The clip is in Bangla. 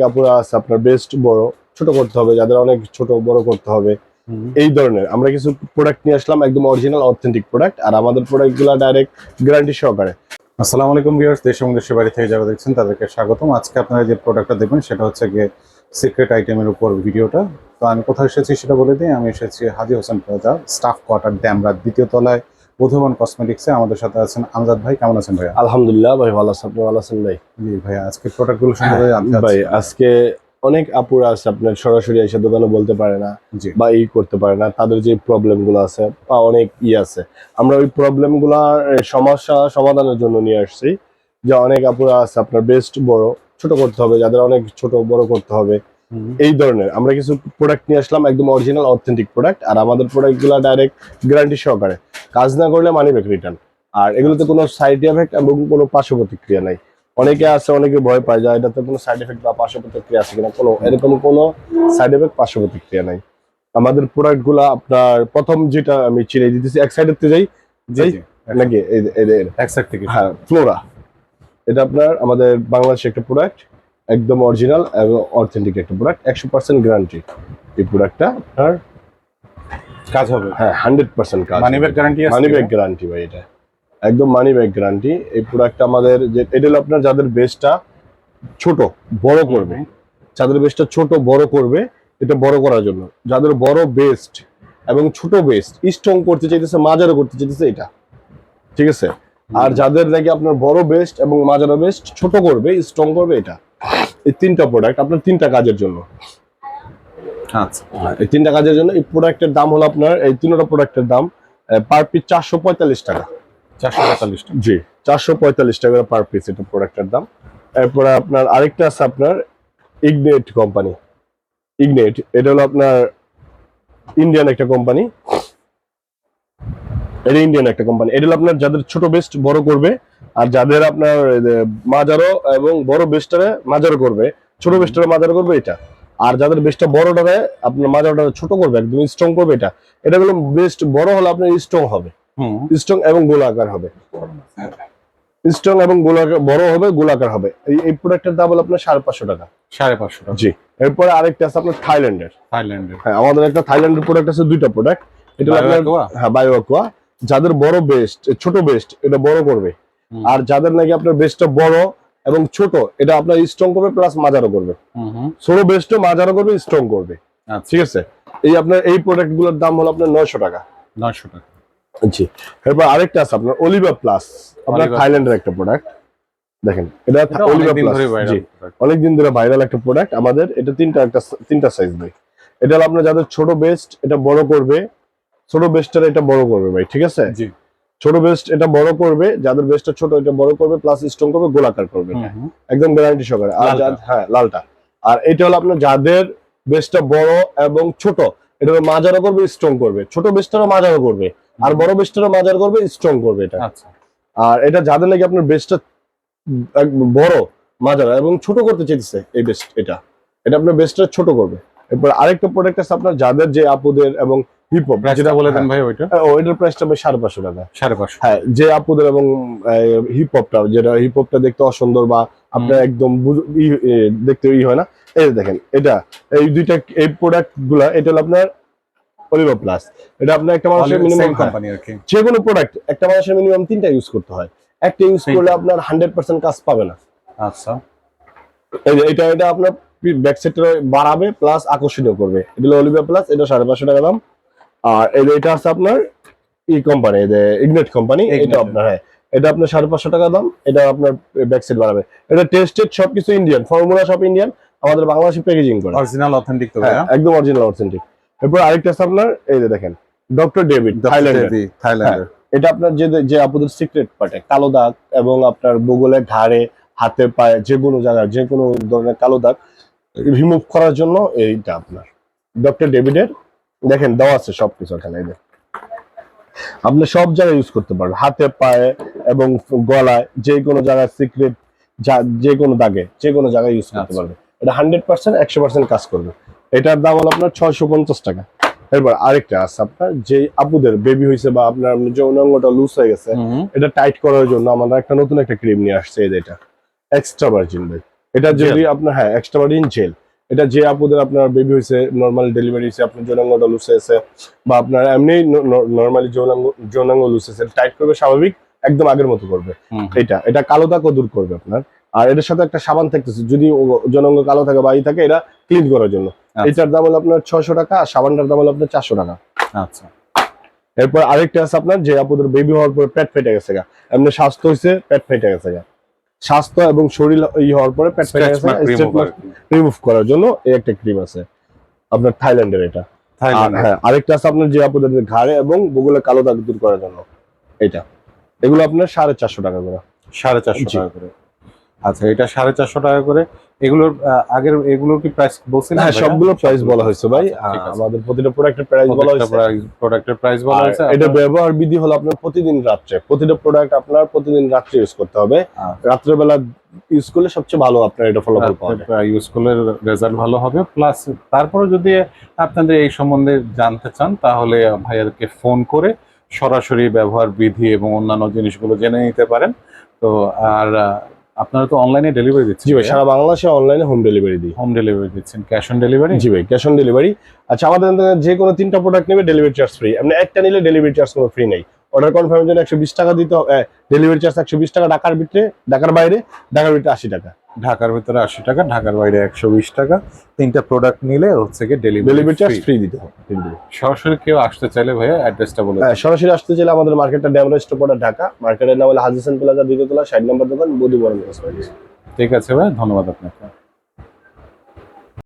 কাপড় আছে আপনার বেস্ট বড়। ছোট করতে হবে যাদের অনেক ছোট বড় করতে হবে। এই ধরনের। আমরা কিছু প্রোডাক্ট নিয়ে আসলাম একদম অরিজিনাল অথেন্টিক প্রোডাক্ট আর আমাদের প্রোডাক্টগুলা ডাইরেক্ট গ্যারান্টি সহকারে। আসসালামু আলাইকুম ভিউয়ার্স দেশ এবং দেশের বাড়ি থেকে যারা দেখছেন তাদেরকে স্বাগতম। আজকে আপনারা যে প্রোডাক্টটা দেখবেন সেটা হচ্ছে গিয়ে সিক্রেট আইটেমের উপর ভিডিওটা। তো আমি কোথায় এসেছি সেটা বলে দিই। আমি এসেছি Haji Hossain plaza staff quarter Demra দ্বিতীয় তলায়। বধুবন কসমেটিক্সে আমাদের সাথে আছেন আমজাদ ভাই। কেমন আছেন ভাই আলহামদুলিল্লাহ ভাই ভালো আছেন আপনি ভালো আছেন ভাই? জি ভাই আজকে প্রোডাক্টগুলো জানতে হ্যাঁ, ভাই আজকে অনেক আপুরা আছে আপনার সরাসরি এসে দোকানে বলতে পারে না বা ই করতে পারে না তাদের যে প্রবলেমগুলো আছে বা অনেক ই আছে। আমরা ওই প্রবলেমগুলার সমস্যা সমাধানের জন্য নিয়ে আসছি। যে অনেক আপুরা আছে আপনার বেস্ট বড় ছোট করতে হবে যাদের অনেক ছোট বড় করতে হবে। এই ধরনের। আমরা কিছু প্রোডাক্ট নিয়ে আসলাম একদম অরিজিনাল অথেন্টিক প্রোডাক্ট আর আমাদের প্রোডাক্টগুলা ডাইরেক্ট গ্যারান্টি সহকারে। কাজ না করলে মানি ব্যাক রিটার্ন আর এগুলোতে কোনো সাইড এফেক্ট এবং কোনো পার্শ্ব প্রতিক্রিয়া নাই। অনেকে আছে অনেকে ভয় পায় যে এটাতে কোনো সাইড এফেক্ট বা পার্শ্ব প্রতিক্রিয়া আছে কিনা? কোনো এরকম কোনো সাইড এফেক্ট পার্শ্ব প্রতিক্রিয়া নাই। আমাদের প্রোডাক্টগুলা আপনার প্রথম যেটা আমি চিনে দিতেছি এক সাইডের যাই যাই? নাকি? এক সাইড থেকে। হ্যাঁ ফ্লোরা এটা আপনার আমাদের বাংলাদেশের একটা প্রোডাক্ট একদম অরিজিনাল এবং অথেন্টিক একটা প্রোডাক্ট একশো পার্সেন্ট গ্যারান্টি এই প্রোডাক্টটা আপনার কাজ হবে। হ্যাঁ হান্ড্রেড পার্সেন্ট কাজ money back guarantee money back guarantee ভাই? এটা। একদম মানি ব্যাক গ্যারান্টি এই প্রোডাক্টটা আমাদের যে এটা হলো আপনার যাদের বেসটা ছোট বড় করবে। যাদের বেসটা ছোট বড় করবে এটা বড় করার জন্য। যাদের বড় বেস্ট এবং ছোট বেস্ট স্ট্রং করতে চাইতেছে মাজারও করতে চাইতেছে এটা। ঠিক আছে? আর যাদের নাকি আপনার বড় বেস্ট এবং মাজারো বেস্ট ছোট করবে স্ট্রং করবে এটা। এই তিনটা প্রোডাক্ট আপনার তিনটা কাজের জন্য। আচ্ছা। এই তিনটা কাজের জন্য এই প্রোডাক্টের দাম হলো আপনার এই তিনটা প্রোডাক্টের দাম পার পিস চারশো পঁয়তাল্লিশ টাকা। চারশো পঁয়তাল্লিশ টাকা। জি চারশো পঁয়তাল্লিশ টাকা পার পিস এটা প্রোডাক্টের দাম। এরপরে আপনার আরেকটা আছে আপনার ইগনেট কোম্পানি ইগনেট এটা হলো আপনার ইন্ডিয়ান একটা কোম্পানি এটা ইন্ডিয়ান একটা কোম্পানি এটা আপনার যাদের ছোট বেস্ট বড় করবে আর যাদের আপনার মাজারো এবং বড় বেস্টারে মাজারো করবে। ছোট বেস্টারে মাজারো করবে এটা। আর যাদের বেস্টটা বড়টারে আপনার মাজারোটা ছোট করবে একদম স্ট্রং করবে এটা। এটা হলো বেস্ট বড় হলে আপনার স্ট্রং হবে। স্ট্রং এবং গোলাকার হবে। স্ট্রং এবং গোলাকার বড় হবে গোলাকার হবে। এই প্রোডাক্টের দাম হলো আপনার সাড়ে পাঁচশো টাকা। সাড়ে পাঁচশো টাকা। জি। এরপরে আরেকটা আছে আপনার থাইল্যান্ডের থাইল্যান্ডের হ্যাঁ আমাদের একটা থাইল্যান্ডের প্রোডাক্ট আছে দুইটা প্রোডাক্ট এটা আপনার? হ্যাঁ বায়োকুয়া যাদের বড় বেস্ট ছোট বেস্ট এটা বড় করবে। আর যাদের নাকি আপনার বেস্টটা বড় এবং ছোট এটা আপনার স্ট্রং করবে প্লাস মাজারও করবে। ছোট বেস্টও মাজারও করবে স্ট্রং করবে। আচ্ছা। ঠিক আছে? এই আপনার এই প্রোডাক্টগুলোর দাম হলো আপনার নয়শো টাকা। নয়শো টাকা। জি। এরপর আরেকটা আছে আপনার অলিভা প্লাস আপনার থাইল্যান্ডের একটা প্রোডাক্ট দেখেন এটা অলিভা অনেকদিন প্লাস ধরে জি। অনেকদিন ধরে ভাইরাল একটা প্রোডাক্ট আমাদের। এটা তিনটা একটা তিনটা সাইজ ভাই এটা হলো আপনার যাদের ছোট বেস্ট এটা বড় করবে। ছোট বেস্টটা এটা বড় করবে ভাই ঠিক আছে? জি। ছোট বেস্ট এটা বড় করবে যাদের বেস্টটা ছোট এটা বড় করবে প্লাস স্ট্রং করবে গোলাকার করবে একদম গ্যারান্টি সহকারে। আর হ্যাঁ লালটা। আর এটা হলো আপনার যাদের বেস্টটা বড় এবং ছোট এটা মাজারও করবে স্ট্রং করবে। ছোট বেস্টটারও মাজারও করবে আর বড় বেস্টটারও মাজার করবে স্ট্রং করবে এটা। আচ্ছা। আর এটা যাদের নাকি আপনার বেস্টটা বড় মাজার এবং ছোট করতে চাইতেছে এই বেস্ট এটা। এটা আপনার বেস্টটা ছোট করবে। এরপর আরেকটা প্রোডাক্ট আছে আপনার যাদের যে আপুদের এবং হিপ হপ প্রাইসটা বলে দেন ভাই ওইটা? ও এটার প্রাইসটা ভাই সাড়ে পাঁচশো টাকা। সাড়ে পাঁচশো। হ্যাঁ যে আপুদের এবং হিপ হপটা যেটা হিপ হপটা দেখতে অসুন্দর বা আপনার একদম দেখতে ই হয় না। এই দেখেন এটা এই দুইটা এই প্রোডাক্টগুলা এটা হলো আপনার অলিভা প্লাস এটা আপনার একটা মানুষের মিনিমাম কোম্পানি আর কি। যে কোনো প্রোডাক্ট একটা মানুষের মিনিমাম তিনটা ইউজ করতে হয়। একটা ইউজ করলে আপনার হান্ড্রেড পার্সেন্ট কাজ পাবে না। আচ্ছা। এটা এটা আপনার ব্যাক বাড়াবে প্লাস আকর্ষণীয় করবে। এটা হলো অলিভা প্লাস এটা সাড়ে পাঁচশো টাকা দাম। আর এটা আছে আপনার ই কোম্পানি ইগনেট কোম্পানি এটা আপনার হ্যাঁ। এটা আপনার সাড়ে পাঁচশো টাকা দাম এটা আপনার ব্যাক সেট বাড়াবে এটা টেস্টেড সবকিছু ইন্ডিয়ান ফর্মুলা সব ইন্ডিয়ান আমাদের বাংলাদেশে প্যাকেজিং করে। অরিজিনাল অথেন্টিক তো হ্যাঁ একদম অরিজিনাল অথেন্টিক এরপর আরেকটা আছে আপনার এই যে দেখেন ডক্টর ডেভিড থাইল্যান্ডের থাইল্যান্ডের এটা আপনার যে যে আপনাদের সিক্রেট পার্টে কালো দাগ এবং আপনার বগলের ঘাড়ে হাতে পায়ে যে কোনো জায়গায় যে কোনো ধরনের কালো দাগ রিমুভ করার জন্য এইটা আপনার। ডক্টর ডেভিডের দেখেন দেওয়া আছে সবকিছু এখানে। আপনি সব জায়গায় ইউজ করতে পারবেন হাতে পায়ে এবং গলায় যে কোনো জায়গায় সিক্রেট যে কোনো দাগে যে কোনো জায়গায় ইউজ করতে আচ্ছা। পারবেন। এটা হান্ড্রেড পার্সেন্ট একশো পার্সেন্ট কাজ করবে। এটার দাম হলো আপনার ছয়শো পঞ্চাশ টাকা। এরপর আরেকটা আছে আপনার যে আপুদের বেবি হয়েছে বা আপনার যে যৌনাঙ্গটা লুজ হয়ে গেছে এটা টাইট করার জন্য আমরা একটা নতুন একটা ক্রিম নিয়ে আসছে এটা। এক্সট্রা ভার্জিন ভাই। এটা যদি আপনার হ্যাঁ এক্সট্রা মার্জিন জেল এটা যে আপুদের আপনার বেবি হয়েছে নর্মাল ডেলিভারি হয়েছে আপনার যৌনাঙ্গটা হয়েছে বা আপনার এমনি নর্মালি যৌনাঙ্গ যৌনাঙ্গ হয়েছে টাইট করবে স্বাভাবিক একদম আগের মতো করবে। এটা এটা কালো দাগও দূর করবে আপনার। আর এটার সাথে একটা সাবান থাকতেছে যদি যৌনাঙ্গ কালো থাকে বা ই থাকে এটা ক্লিন করার জন্য। আচ্ছা। এটার দাম হলো আপনার ছয়শো টাকা আর সাবানটার দাম হলো আপনার চারশো টাকা। আচ্ছা। এরপর আরেকটা আছে আপনার যে আপুদের বেবি হওয়ার পর পেট ফেটে গেছে গা। এমনি স্বাস্থ্য হয়েছে পেট ফেটে গেছে গা। স্বাস্থ্য এবং শরীর ই হওয়ার পরে পেট রিমুভ করার জন্য এই একটা ক্রিম আছে। আপনার থাইল্যান্ডের এটা। হ্যাঁ। আরেকটা আছে আপনার যে আপনাদের ঘাড়ে এবং বগুলে কালো দাগ দূর করার জন্য। এটা। এগুলো আপনার সাড়ে চারশো টাকা করে। সাড়ে চারশো টাকা করে। আচ্ছা এটা সাড়ে চারশো টাকা করে। এগুলোর আগের এগুলোর কি প্রাইস বলছিলেন হ্যাঁ সবগুলো প্রাইস বলা হয়েছে ভাই। আচ্ছা। আমাদের প্রতিটা প্রোডাক্টের প্রাইস বলা হয়েছে। প্রোডাক্টের প্রাইস বলা হয়েছে এটা ব্যবহার বিধি হলো আপনার প্রতিদিন রাত্রে। প্রতিটা প্রোডাক্ট আপনার প্রতিদিন রাত্রে ইউজ করতে হবে। আচ্ছা। রাত্রেবেলা ইউজ করলে সবচেয়ে ভালো আপনার এটা ফলাফল পাওয়া ইউজ করলে রেজাল্ট ভালো হবে। প্লাস তারপরে যদি আপনাদের এই সম্বন্ধে জানতে চান তাহলে ভাইয়াকে ফোন করে সরাসরি ব্যবহার বিধি এবং অন্যান্য জিনিসগুলো জেনে নিতে পারেন। তো আর আপনারা তো অনলাইনে ডেলিভারি দিচ্ছেন জি ভাই সারা বাংলাদেশে অনলাইনে হোম ডেলিভারি দিই। হোম ডেলিভারি দিচ্ছেন ক্যাশ অন ডেলিভারি জি ভাই ক্যাশ অন ডেলিভারি আচ্ছা আমাদের যে কোনো তিনটা প্রোডাক্ট নেবে ডেলিভারি চার্জ ফ্রি আপনি একটা নিলে ডেলিভারি চার্জ কোনো ফ্রি নেই। অর্ডার কনফার্মের জন্য একশো বিশ টাকা দিতে হবে ডেলিভারি চার্জ একশো বিশ টাকা ঢাকার ভিতরে ঢাকার বাইরে ঢাকার ভিতরে আশি টাকা। ঢাকার ভিতরে আশি টাকা ঢাকার বাইরে একশো বিশ টাকা। তিনটা প্রোডাক্ট নিলে হচ্ছে কি ডেলিভারি ডেলিভারি চার্জ ফ্রি দিতে হবে সরাসরি কেউ আসতে চাইলে ভাইয়া অ্যাড্রেসটা বলে হ্যাঁ সরাসরি আসতে চাইলে আমাদের মার্কেটটা ড্যামরা স্টোপটা ঢাকা। মার্কেটের নাম হলো হাজিসেন প্লাজা দ্বিতীয় তলা ষাট নম্বর দোকান বরণ ঠিক আছে ভাই ধন্যবাদ আপনাকে।